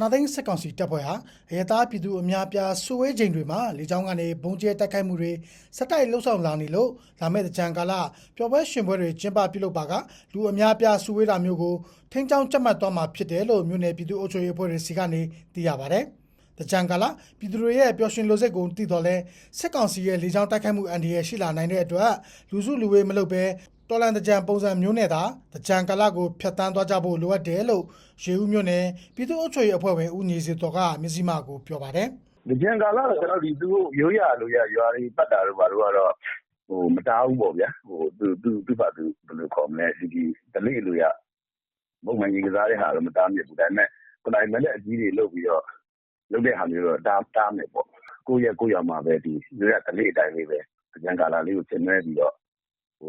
နာသိန်းစစ်ကောင်စီတပ်ဖွဲ့ဟာအရသားပြည်သူအများပြားစုဝေးချိန်တွေမှာလေကြောင်းကနေဘုံကျဲတိုက်ခိုက်မှုတွေစက်တိုက်လှုပ်ဆောင်လာနေလို့လာမယ့်တကြံကာလပျော်ပွဲရှင်ပွဲတွေကျင်းပပြုလုပ်ပါကလူအများပြားစုဝေးတာမျိုးကိုထိန်းချောင်းကြက်မှတ်သွားမှာဖြစ်တယ်လို့မြို့နယ်ပြည်သူ့အုပ်ချုပ်ရေးအဖွဲ့တွေစီကနေသိရပါတယ်။တကြံကာလပြည်သူတွေရဲ့ပျော်ရွှင်လိုစိတ်ကိုတည်တော်လဲစစ်ကောင်စီရဲ့လေကြောင်းတိုက်ခိုက်မှုအန်ဒီရဲ့ရှိလာနိုင်တဲ့အတွက်လူစုလူဝေးမလုပ်ဘဲ တော်လန်တကြံပုံစံမျိုးနဲ့သာတကြံကာလကိုဖျက်ဆီးသွားကြဖို့လိုအပ်တယ်လို့ရေဦးမြို့နယ်ပြည်သူ့အုပ်ချုပ်ရေးအဖွဲ့ဝင်ဦးညီစီတော်ကမျက်စိမှကိုပြောပါတယ်ဒီကြံကာလတော့ကျွန်တော်ဒီသူတို့ရိုးရလို့ရရွာတွေပတ်တာတို့ဘာလို့ကတော့ဟိုမတားဘူးပေါ့ဗျာဟိုသူသူသူ့ဘာသူဘယ်လိုခေါ်မလဲဒီဒီဒလိလို့ရဘုံမှန်ကြီးကစားတဲ့ဟာတော့မတားမြစ်ဘူးဒါပေမဲ့ကိုယ်တိုင်မနဲ့အကြီးတွေလုပ်ပြီးတော့လုပ်တဲ့ဟာမျိုးတော့တားတားမယ်ပေါ့ကိုယ့်ရဲ့ကိုယ့်ရောက်မှာပဲဒီရိုးရဒလိအတိုင်းလေးပဲကြံကာလလေးကိုရှင်းနေပြီးတော့ဟို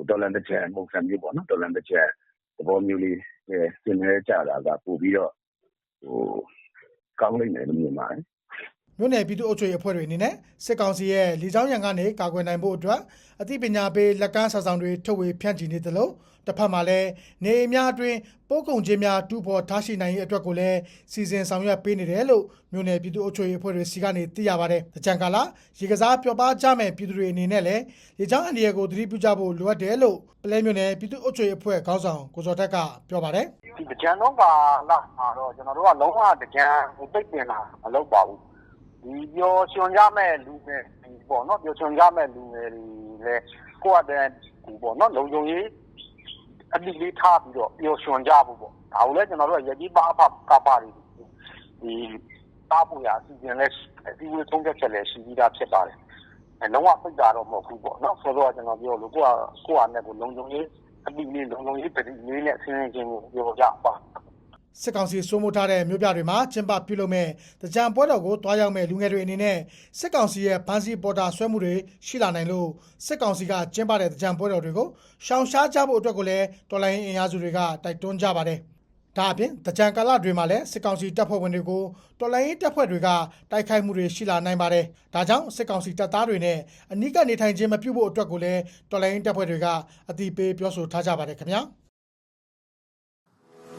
ဒေါ်လာတစ်ချက်ပုံစံမျိုးပေါ့နော် ဒေါ်လာတစ်ချက်သဘောမျိုးလေးရှင်းနေကြတာက ပို့ပြီးတော့ဟိုကောင်းလိမ့်မယ်လို့ မြင်ပါတယ် မြို့နယ်ပြည်သူ့အုပ်ချုပ်ရေးအဖွဲ့တွေအနေနဲ့စစ်ကောင်စီရဲ့လေကြောင်းရန်ကနေကာကွယ်နိုင်ဖို့အတွက်အသိပညာပေးလက်ကမ်းစာဆောင်တွေထုတ်ဝေဖြန့်ချီနေသလိုတစ်ဖက်မှာလည်းနေအိမ်များအတွင်းပိုးကုံချင်းများတူဖို့ထားရှိနိုင်ရေးအတွက်ကိုလည်းစီစဉ်ဆောင်ရွက်ပေးနေတယ်လို့မြို့နယ်ပြည်သူ့အုပ်ချုပ်ရေးအဖွဲ့တွေစီကနေသိရပါတယ်။တကြံကာလရေကစားပျော်ပါကြမဲ့ပြည်သူတွေအနေနဲ့လည်းလေကြောင်းအန္တရာယ်ကိုသတိပြုကြဖို့လိုအပ်တယ်လို့ပလဲမြို့နယ်ပြည်သူ့အုပ်ချုပ်ရေးအဖွဲ့ခေါင်းဆောင်ကိုစောထက်ကပြောပါတယ်။ဒီတကြံတော့ပါလာမှာတော့ကျွန်တော်တို့ကလုံးဝတကြံဟိုပိတ်ပင်လာမလုပ်ပါဘူးဒီ ပြောရှင်ကြမဲ့လူငယ်ဒီပေါ့နော်ပြောရှင်ကြမဲ့လူငယ်တွေလည်း ကိုယ့်အတဲ့ဒီပေါ့နော်လုံခြုံရေးအတိလေးထားပြီးတော့ပြောရှင်ကြဖို့ပေါ့ ဒါကိုလည်း ကျွန်တော်တို့ကရကြီးပါအဖကပါတွေဒီတားဖို့ရအစီအစဉ်လဲအဒီဝေးသုံးချက်ချက်လဲရှိပြီးသား ဖြစ်ပါတယ်အဲလုံးဝ ပိတ်တာတော့ မဟုတ်ဘူးပေါ့နော်ဆိုတော့ကျွန်တော်ပြောလို့ကိုကကိုကနဲ့ကိုလုံခြုံရေးအတိလေး လုံခြုံရေးပြည်လေးနဲ့ ဆင်းရဲခြင်းကိုပြောကြပါ စစ်ကောင်စီစိုးမိုးထားတဲ့မြို့ပြတွေမှာကျင်းပပြုလုပ်မဲ့တကြံပွဲတော်ကိုတွားရောက်မဲ့လူငယ်တွေအနေနဲ့စစ်ကောင်စီရဲ့ဗန်စီပေါ်တာဆွဲမှုတွေရှိလာနိုင်လို့စစ်ကောင်စီကကျင်းပတဲ့တကြံပွဲတော်တွေကိုရှောင်ရှားကြဖို့အတွက်ကိုလည်းတော်လိုင်းအင်အားစုတွေကတိုက်တွန်းကြပါတယ်။ဒါအပြင်တကြံကာလတွေမှာလည်းစစ်ကောင်စီတပ်ဖွဲ့ဝင်တွေကိုတော်လိုင်းတပ်ဖွဲ့တွေကတိုက်ခိုက်မှုတွေရှိလာနိုင်ပါတယ်။ဒါကြောင့်စစ်ကောင်စီတပ်သားတွေနဲ့အနီးကနေထိုင်ခြင်းမပြုဖို့အတွက်ကိုလည်းတော်လိုင်းတပ်ဖွဲ့တွေကအတိပေးပြောဆိုထားကြပါတယ်ခင်ဗျာ။